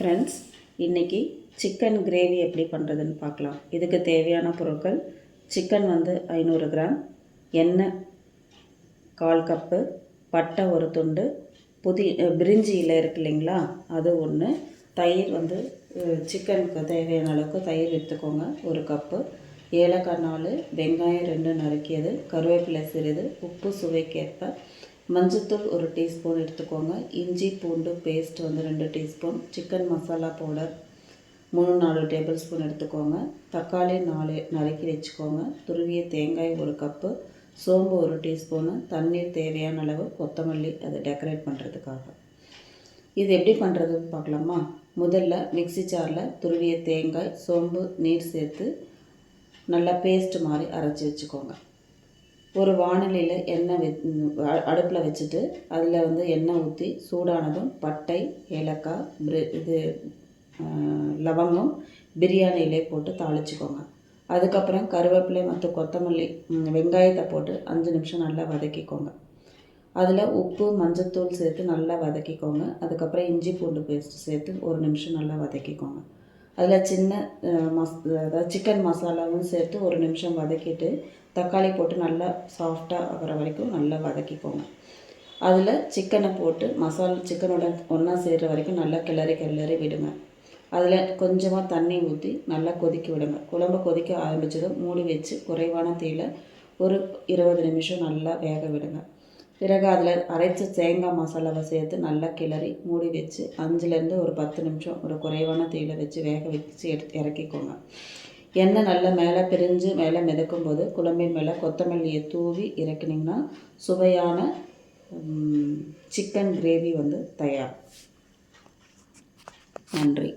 Friends இன்றைக்கி chicken gravy எப்படி பண்ணுறதுன்னு பார்க்கலாம். இதுக்கு தேவையான பொருட்கள் சிக்கன் வந்து ஐநூறு கிராம் எண்ணெய் கால் கப்பு பட்டை ஒரு துண்டு புதி பிரிஞ்சி இலை இருக்கு இல்லைங்களா? அது ஒன்று தயிர் வந்து சிக்கனுக்கு தேவையான அளவுக்கு தயிர் எடுத்துக்கோங்க ஒரு கப்பு. ஏலக்காய் நாலு வெங்காயம் ரெண்டு நறுக்கியது கருவேப்பிலை சிறிது உப்பு சுவைக்கேற்ப மஞ்சத்தூள் ஒரு டீஸ்பூன் எடுத்துக்கோங்க. இஞ்சி பூண்டு பேஸ்ட் வந்து ரெண்டு டீஸ்பூன். சிக்கன் மசாலா பவுடர் மூணு நாலு டேபிள் ஸ்பூன் எடுத்துக்கோங்க. தக்காளி நாலு நறுக்கி வச்சுக்கோங்க. துருவிய தேங்காய் ஒரு கப்பு. சோம்பு ஒரு டீஸ்பூனு. தண்ணீர் தேவையான அளவு கொத்தமல்லி அதை டெக்கரேட் பண்ணுறதுக்காக இது எப்படி பண்ணுறதுன்னு பார்க்கலாமா? முதல்ல மிக்ஸி ஜாரில் துருவிய தேங்காய் சோம்பு நீர் சேர்த்து நல்லா பேஸ்ட் மாதிரி அரைச்சி வச்சுக்கோங்க. ஒரு வாணலியில் எண்ணெய் அடுப்பில் வச்சுட்டு அதில் வந்து எண்ணெய் ஊற்றி சூடானதும் பட்டை ஏலக்காய் பிரி- இது லவங்கம் பிரியாணி இலை போட்டு தாளிச்சுக்கோங்க. அதுக்கப்புறம் கருவேப்பிலை மற்றும் கொத்தமல்லி வெங்காயத்தை போட்டு அஞ்சு நிமிஷம் நல்லா வதக்கிக்கோங்க. அதில் உப்பு மஞ்சத்தூள் சேர்த்து நல்லா வதக்கிக்கோங்க. அதுக்கப்புறம் இஞ்சி பூண்டு பேஸ்ட் சேர்த்து ஒரு நிமிஷம் நல்லா வதக்கிக்கோங்க. அதில் சின்ன மஸ் அதாவது சிக்கன் மசாலாவும் சேர்த்து ஒரு நிமிஷம் வதக்கிட்டு தக்காளி போட்டு நல்லா சாஃப்டாக ஆகிற வரைக்கும் நல்லா வதக்கிக்கோங்க. அதில் சிக்கனை போட்டு மசாலா சிக்கனோட ஒன்றா சேர்கிற வரைக்கும் நல்லா கிளறி கிளறி விடுங்க. அதில் கொஞ்சமாக தண்ணி ஊற்றி நல்லா கொதிக்க விடுங்க. குழம்பு கொதிக்க ஆரம்பிச்சதும் மூடி வச்சு குறைவான தீயில் ஒரு இருபது நிமிஷம் நல்லா வேக விடுங்க. பிறகு அதில் அரைச்ச தேங்காய் மசாலாவை சேர்த்து நல்லா கிளறி மூடி வச்சு அஞ்சுலேருந்து ஒரு பத்து நிமிஷம் ஒரு குறைவான தீயில் வச்சு வேக வச்சு எடுத்து இறக்கிக்கோங்க. எண்ணெய் நல்லா மேலே பிரிஞ்சு மேலே மிதக்கும் போது குழம்பின் மேலே கொத்தமல்லியை தூவி இறக்குனிங்கன்னா சுவையான சிக்கன் கிரேவி வந்து தயார். நன்றி.